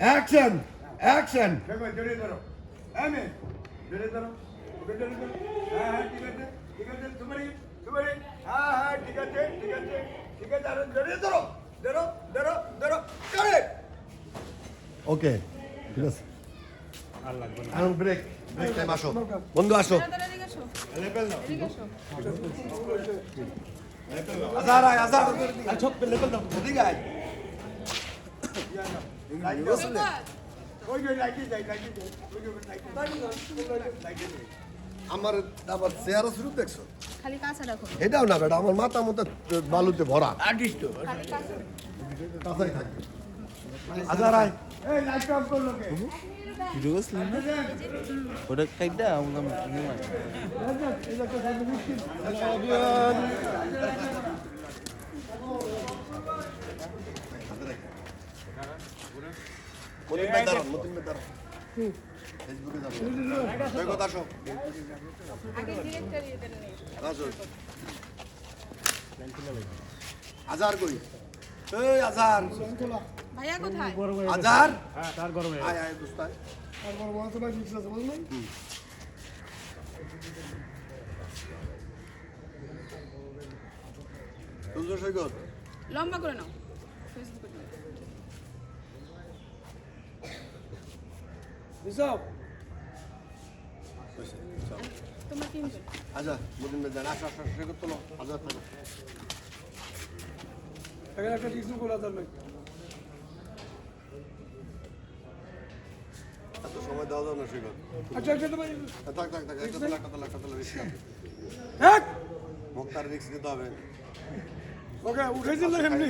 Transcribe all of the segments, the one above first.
Action action জড়িয়ে ধরো হ্যাঁ জড়িয়ে ধরো ওকে জড়িয়ে ধরো হ্যাঁ হ্যাঁ ঠিক আছে ঠিক আছে তোমারই তোমারই হ্যাঁ হ্যাঁ ঠিক আছে ঠিক আছে ঠিক আছে আরে জড়িয়ে ধরো ধরো ধরো ধরো করে ওকে ঠিক আছে। এখন ব্রেক ব্রেক টাইম আসো। বন্ধু আসো। আজার আয় আজার আর ছোট লেভেল দাও। ঠিক আছে ওই যে লাগিয়ে যায় লাগিয়ে যায় ওই যে লাগিয়ে যায় লাগিয়ে আমার আবার চেহারা শুরু দেখছ খালি কাছে রাখো এটাও না বেটা আমার মাথা মতো বালুতে ভরা আর্টিস্ট তো খালি কাছে কাছাই থাকবে আজার আয় এই লাইট অফ করল কে ভিডিও করছিলেন না ওটা কাইটা আমরা মতিন ভাই দাঁড়ান মতিন ভাই দাঁড়ান। ফেসবুকে যাব। সৈকত আসো আগে ডিরেক্টর ইয়েদের নেই আসো আজার কই? এই আজার। ভাইয়া কোথায়? আজার? আয় আয় দোস্ত আয় তুলছো সৈকত। লম্বা করে নাও ফেসবুকে দিও। তিনজন আচ্ছা ভাই দাঁড়ান আসো আসো সৈকত তোলো আজার থাকো এখানে একটা টিসু খোলা যাবে এত সময় দেওয়া যাবে না সৈকত আচ্ছা আচ্ছা তোমার থাক থাক থাক একটা তোলা রিক্স হ্যাঁ মুক্তার রিক্স নিতে হবে। ওকে উঠেছিল এমনি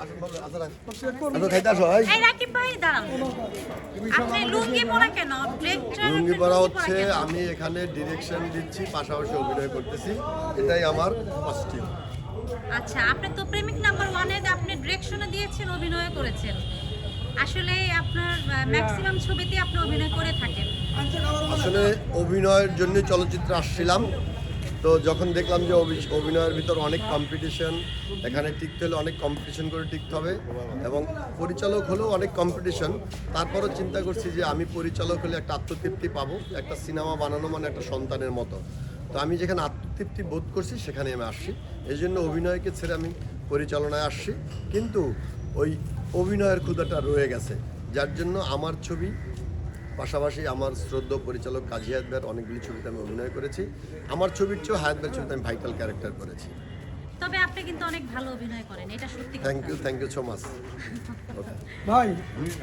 আসুন বাবু আজার আয় চেক করো আসো খাইতে আসো এই এই রাকিব ভাই দাঁড়ান আপনি লুঙ্গি পরা কেন? লুঙ্গি পরা হচ্ছে আমি এখানে ডিরেকশন দিচ্ছি পাশাপাশি অভিনয় করতেছি। এটাই আমার কস্টিউম আচ্ছা আপনি তো প্রেমিক নাম্বার ওয়ানে আপনি ডিরেকশনে দিয়েছেন অভিনয় করেছেন। আসলে আপনার ম্যাক্সিমাম ছবিতে আপনি অভিনয় করে থাকেন। আসলে অভিনয়ের জন্য চলচ্চিত্রে আসছিলাম। তো যখন দেখলাম যে অভি- অভিনয়ের ভিতর অনেক কম্পিটিশন এখানে টিকতে হলে অনেক কম্পিটিশন করে টিকতে হবে এবং পরিচালক হলেও অনেক কম্পিটিশন তারপরও চিন্তা করছি যে আমি পরিচালক হলে একটা আত্মতৃপ্তি পাবো, একটা সিনেমা বানানো মানে একটা সন্তানের মতো। তো আমি যেখানে আত্মতৃপ্তি বোধ করছি সেখানে আমি আসছি। এই জন্য অভিনয়কে ছেড়ে আমি পরিচালনায় আসছি। কিন্তু ওই অভিনয়ের ক্ষুদাটা রয়ে গেছে। যার জন্য আমার ছবি পাশাপাশি আমার শ্রদ্ধ পরিচালক কাজী হায়াত ভাইয়ের অনেকগুলি ছবিতে আমি অভিনয় করেছি। আমার ছবির চেয়েও হায়াত ভাইয়ের ছবিতে আমি ভাইটাল ক্যারেক্টার করেছি। তবে আপনি কিন্তু অনেক ভালো অভিনয় করেন এটা সত্যি thank you thank you so much ভাই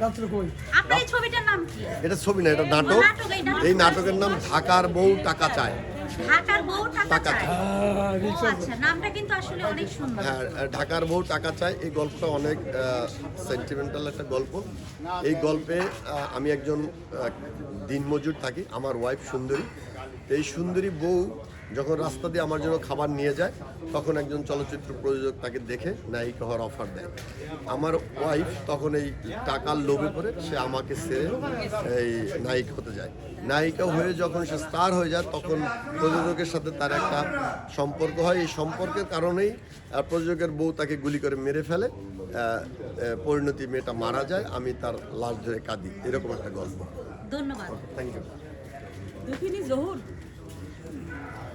রাত্রে কই? আপনার এই ছবিটার নাম কি? এটা ছবি না এটা নাটক। নাটক, এই নাটক। এই নাটকের নাম ঢাকার বউ টাকা চায়। ঢাকার বউ টাকা চায়। আচ্ছা নামটা কিন্তু আসলে অনেক সুন্দর। হ্যাঁ ঢাকার বউ টাকা চায়। এই গল্পটা অনেক সেন্টিমেন্টাল একটা গল্প। এই গল্পে আমি একজন দিনমজুর থাকি। আমার ওয়াইফ সুন্দরী। এই সুন্দরী বউ যখন রাস্তা দিয়ে আমার জন্য খাবার নিয়ে যায় তখন একজন চলচ্চিত্র প্রযোজক তাকে দেখে নায়িকা হওয়ার অফার দেয়। আমার ওয়াইফ তখন এই টাকার লোভে পড়ে সে আমাকে সেরে এই নায়িকা হতে যায়। নায়িকা হয়ে যখন সে স্টার হয়ে যায় তখন প্রযোজকের সাথে তার একটা সম্পর্ক হয়। এই সম্পর্কের কারণেই প্রযোজকের বউ তাকে গুলি করে মেরে ফেলে। পরিণতি মেয়েটা মারা যায় আমি তার লাশ ধরে কাঁদি। এরকম একটা গল্প। ধন্যবাদ। Thank you